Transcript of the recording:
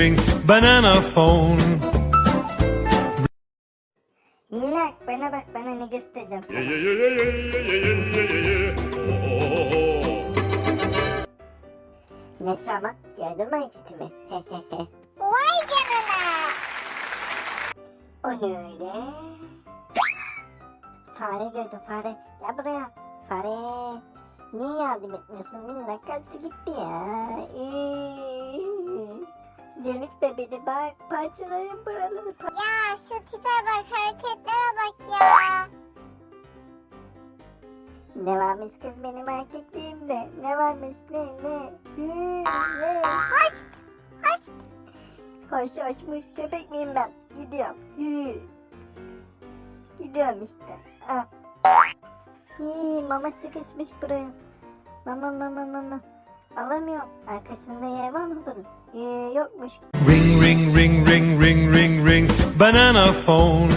ring banana phone. Minnak bana bak bana ne göstereceğim sana. Nesra bak gördün mü hareketimi? Vay canına. O ne öyle? Fare gördü fare. Gel buraya. Fare. Niye yardım etmiyorsun? Minnak kalktı gitti ya. Deniz bebeği bak parçalayın buraları. Pa- Ya şu tipe bak hareketlere bak ya. ne varmış kız benim erkekliğimde? Ne varmış ne ne? Üü, ne? Hoş. Hoş. Hoş hoşmuş köpek miyim ben? Gidiyorum. Hü. Gidiyorum işte. Ah. Hii, mama sıkışmış buraya. Mama mama mama. Alamıyorum. Arkasında yer var mı bunun? Ee, yokmuş. Ring, ring, ring, ring, ring, ring, ring, banana phone.